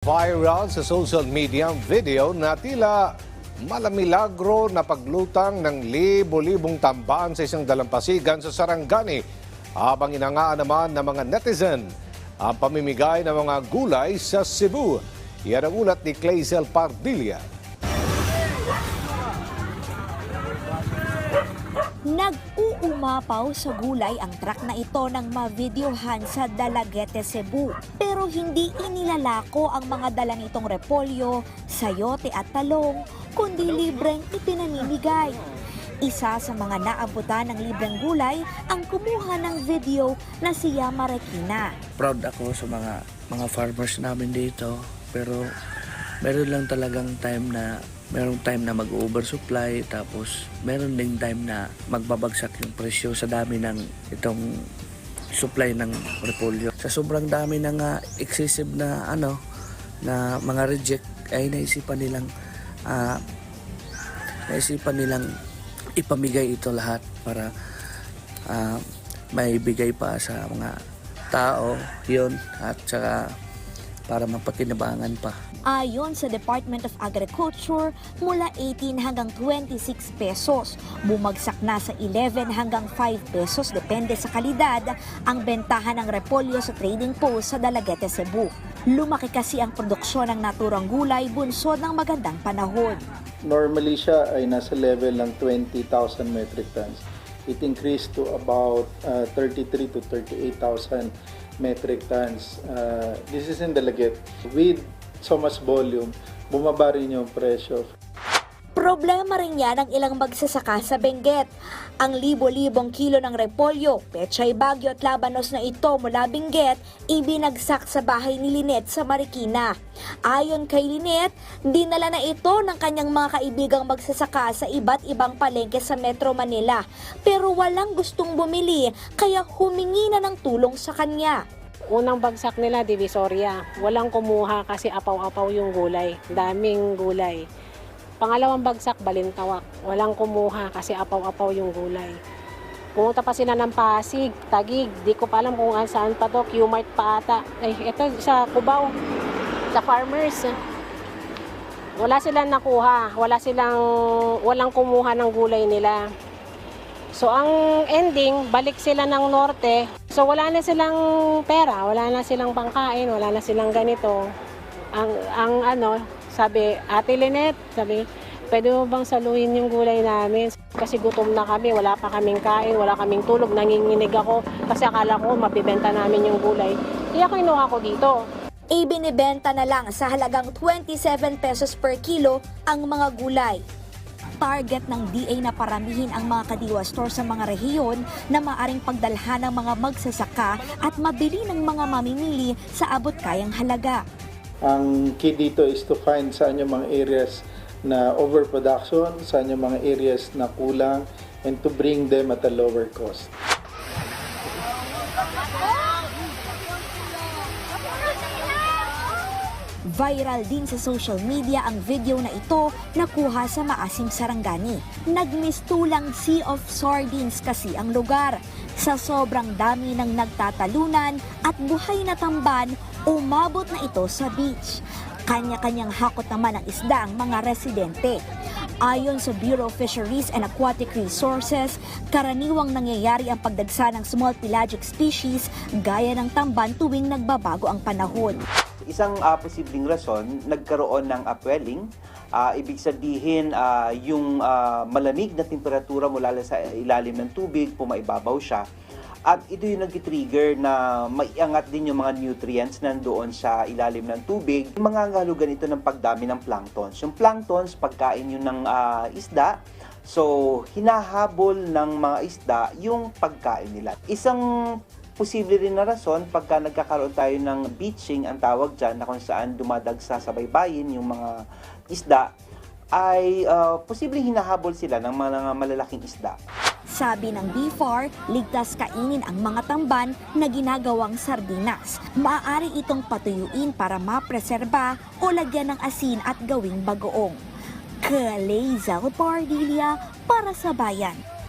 Viral sa social media video na tila malamilagro na paglutang ng libo-libong tambaan sa isang dalampasigan sa Sarangani habang inangaan naman ng mga netizen ang pamimigay ng mga gulay sa Cebu. Yan ang ulat ni Clazel Pardilla. Nag-uumapaw sa gulay ang truck na ito ng mavideohan sa Dalaguete, Cebu. Pero hindi inilalako ang mga dala nitong repolyo, sayote at talong, kundi libreng ipinamimigay. Isa sa mga naabutan ng libreng gulay ang kumuha ng video na si Yama Rekina. proud ako sa mga mga farmers namin dito pero meron lang talagang time na merong time na mag-oversupply tapos meron ding time na magbabagsak yung presyo sa dami ng itong supply ng repolyo. Sa sobrang dami ng ah, excessive na ano na mga reject ay naisipan nilang ah, naisipan nilang ipamigay ito lahat para ah, may bigay pa sa mga tao yun at saka para mapakinabangan pa. Ayon sa Department of Agriculture, mula 18 hanggang 26 pesos. Bumagsak na sa 11 hanggang 5 pesos depende sa kalidad ang bentahan ng repolyo sa trading post sa Dalaguete, Cebu. Lumaki kasi ang produksyon ng naturang gulay bunsod ng magandang panahon. Normally siya ay nasa level ng 20,000 metric tons. It increased to about uh, 33 to 38,000 metric tons. Uh, this is in Dalaget. With so much volume, bumaba rin yung presyo. Problema rin yan ng ilang magsasaka sa Benguet. Ang libo-libong kilo ng repolyo, pechay bagyo at labanos na ito mula Benguet, ibinagsak sa bahay ni Linet sa Marikina. Ayon kay Linet, dinala na ito ng kanyang mga kaibigang magsasaka sa iba't ibang palengke sa Metro Manila. Pero walang gustong bumili, kaya humingi na ng tulong sa kanya. Unang bagsak nila, Divisoria. Walang kumuha kasi apaw-apaw yung gulay. Daming gulay. Pangalawang bagsak, Balintawak. Walang kumuha kasi apaw-apaw yung gulay. Pumunta pa sila ng Pasig, Tagig. Di ko pa alam kung saan pa to. Qmart pa ata. Ay, ito sa Cubao. Sa farmers. Wala silang nakuha. Wala silang, walang kumuha ng gulay nila. So ang ending, balik sila ng norte. So wala na silang pera, wala na silang pangkain, wala na silang ganito. Ang ang ano, sabi, Ate Lynette, sabi, pwede mo bang saluhin yung gulay namin? Kasi gutom na kami, wala pa kaming kain, wala kaming tulog, nanginginig ako kasi akala ko mabibenta namin yung gulay. Kaya kinuha ko dito. Ibinibenta na lang sa halagang 27 pesos per kilo ang mga gulay. Target ng DA na paramihin ang mga kadiwa store sa mga rehiyon na maaring pagdalhan ng mga magsasaka at mabili ng mga mamimili sa abot kayang halaga. Ang key dito is to find saan yung mga areas na overproduction, saan yung mga areas na kulang, and to bring them at a lower cost. Viral din sa social media ang video na ito nakuha sa Maasim Sarangani. Nagmistulang Sea of Sardines kasi ang lugar. Sa sobrang dami ng nagtatalunan at buhay na tamban, umabot na ito sa beach. Kanya-kanyang hakot naman ang isda ang mga residente. Ayon sa Bureau of Fisheries and Aquatic Resources, karaniwang nangyayari ang pagdagsa ng small pelagic species gaya ng tamban tuwing nagbabago ang panahon. Isang ah, posibleng rason, nagkaroon ng upwelling. Ah, ibig sabihin, ah, yung ah, malamig na temperatura mula sa ilalim ng tubig, pumaibabaw siya. At ito yung nag-trigger na maiangat din yung mga nutrients nandoon sa ilalim ng tubig. Mangangahulugan ito ng pagdami ng planktons. Yung planktons, pagkain yun ng ah, isda, So, hinahabol ng mga isda yung pagkain nila. Isang posible rin na rason pagka nagkakaroon tayo ng beaching, ang tawag dyan, na kung saan dumadagsa sa baybayin yung mga isda, ay uh, posibleng hinahabol sila ng mga malalaking isda. Sabi ng BFAR, ligtas kainin ang mga tamban na ginagawang sardinas. Maaari itong patuyuin para mapreserba o lagyan ng asin at gawing bagoong. Kaleza Pardilla para sa bayan.